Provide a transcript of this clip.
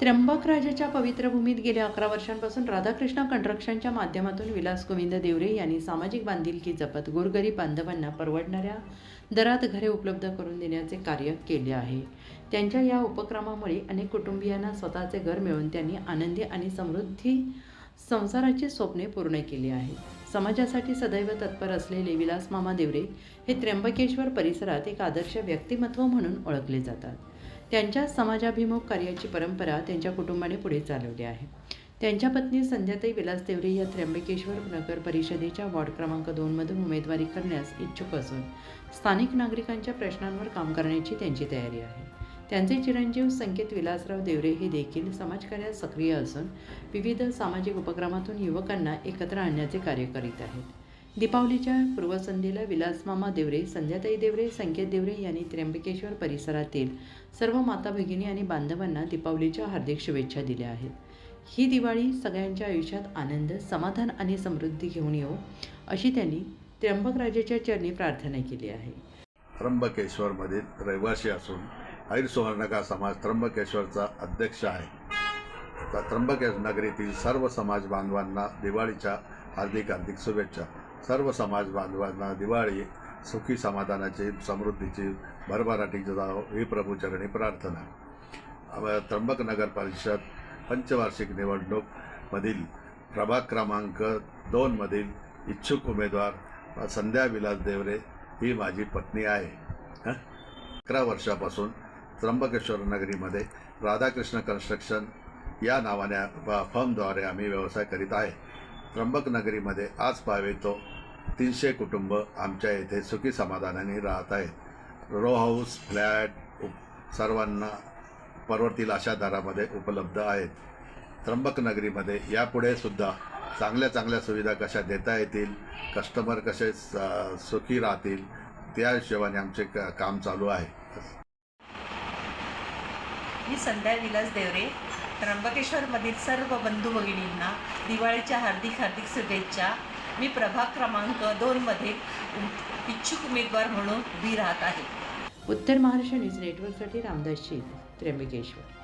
त्र्यंबक राजाच्या पवित्र भूमीत गेल्या अकरा वर्षांपासून राधाकृष्ण कंट्रक्शनच्या माध्यमातून विलास गोविंद देवरे यांनी सामाजिक बांधिलकी जपत गोरगरीब बांधवांना परवडणाऱ्या दरात घरे उपलब्ध करून देण्याचे कार्य केले आहे. त्यांच्या या उपक्रमामुळे अनेक कुटुंबियांना स्वतःचे घर मिळवून त्यांनी आनंदी आणि समृद्धी संसाराची स्वप्ने पूर्ण केली आहेत समाजासाठी सदैव तत्पर असलेले विलास मामा देवरे हे त्र्यंबकेश्वर परिसरात एक आदर्श व्यक्तिमत्व म्हणून ओळखले जातात. त्यांच्या समाजाभिमुख कार्याची परंपरा त्यांच्या कुटुंबाने पुढे चालवली आहे. त्यांच्या पत्नी संध्याताई विलास देवरे या त्र्यंबकेश्वर नगर परिषदेच्या वॉर्ड क्रमांक दोनमधून उमेदवारी करण्यास इच्छुक असून स्थानिक नागरिकांच्या प्रश्नांवर काम करण्याची त्यांची तयारी आहे. त्यांचे चिरंजीव संकेत विलासराव देवरे हे देखील समाजकार्यात सक्रिय असून विविध सामाजिक उपक्रमातून युवकांना एकत्र आणण्याचे कार्य करीत आहेत. दीपावलीच्या पूर्वसंध्येला विलासमामा देवरे संध्याताई देवरे संकेत देवरे यांनी त्र्यंबकेश्वर परिसरातील सर्व माता भगिनी आणि बांधवांना दीपावलीच्या हार्दिक शुभेच्छा दिल्या आहेत. ही दिवाळी सगळ्यांच्या आयुष्यात आनंद समाधान आणि समृद्धी घेऊन येऊ अशी त्यांनी त्र्यंबक राजाच्या चरणी प्रार्थना केली आहे. त्र्यंबकेश्वरमधील रहिवासी असून ऐर सुवर्णका समाज त्र्यंबकेश्वरचा अध्यक्ष आहे. तर त्र्यंबकेश नगरीतील सर्व समाज बांधवांना दिवाळीच्या हार्दिक हार्दिक शुभेच्छा. सर्व समाज बांधवांना दिवाळी सुखी समाधानाची समृद्धीची भरभराटीची जाव ही प्रभूचरणी प्रार्थना. त्र्यंबक नगर परिषद पंचवार्षिक निवडणूकमधील प्रभाग क्रमांक दोनमधील इच्छुक उमेदवार संध्या विलास देवरे ही माझी पत्नी आहे. अकरा वर्षापासून त्र्यंबकेश्वर नगरीमध्ये राधाकृष्ण कन्स्ट्रक्शन या नावाने फर्मद्वारे आम्ही व्यवसाय करीत आहे. त्र्यंबक नगरीमध्ये आज पाहावे तो तीनशे कुटुंब आमच्या येथे सुखी समाधानाने राहत आहेत. रो हाऊस फ्लॅट उप सर्वांना परवडतील अशा दरामध्ये उपलब्ध आहेत. त्र्यंबक नगरीमध्ये यापुढे सुद्धा चांगल्या चांगल्या सुविधा कशा देता येतील कस्टमर कसे स- सुखी राहतील त्या हिशोबाने आमचे क- काम चालू आहे. मी संध्या विलास देवरे त्र्यंबकेश्वरमधील सर्व बंधू भगिनींना दिवाळीच्या हार्दिक हार्दिक शुभेच्छा. मी प्रभाग क्रमांक दोनमध्ये इच्छुक उमेदवार म्हणून उभी राहत आहे. उत्तर महाराष्ट्र न्यूज नेटवर्कसाठी रामदास शील त्र्यंबकेश्वर.